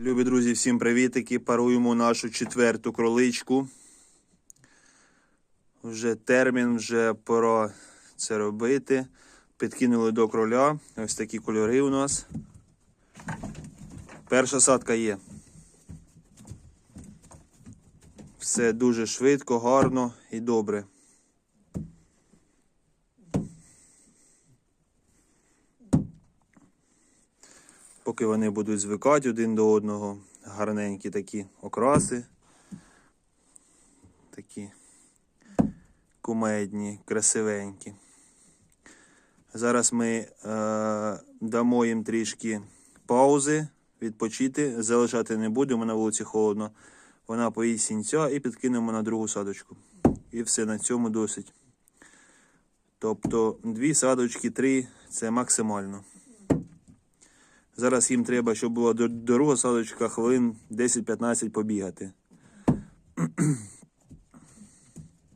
Любі друзі, всім привітики. Паруємо нашу четверту кроличку. Вже термін, вже пора це робити. Підкинули до кроля. Ось такі кольори у нас. Перша садка є. Все дуже швидко, гарно і добре. Поки вони будуть звикати один до одного, гарненькі такі окраси. Такі кумедні, красивенькі. Зараз ми е, дамо їм трішки паузи, відпочити. Залишати не будемо на вулиці холодно. Вона поїсть сінця і підкинемо на другу садочку. І все на цьому досить. Тобто дві садочки, три це максимально. Зараз їм треба, щоб була до- дорога садочка хвилин 10-15 побігати.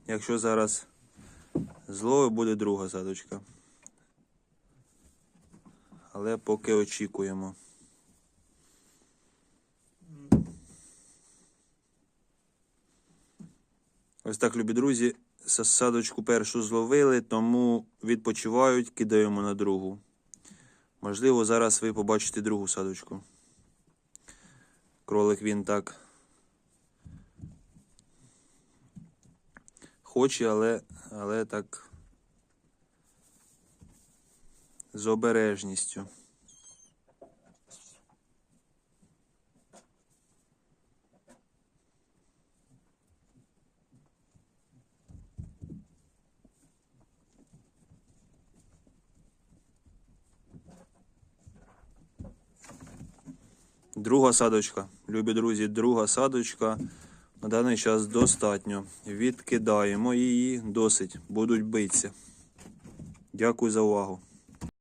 Якщо зараз зло, буде друга садочка. Але поки очікуємо. Ось так, любі друзі, садочку першу зловили, тому відпочивають, кидаємо на другу. Можливо, зараз ви побачите другу садочку. Кролик він так хоче, але, але так з обережністю. Друга садочка. Любі друзі, друга садочка. На даний час достатньо. Відкидаємо її досить. Будуть битися. Дякую за увагу.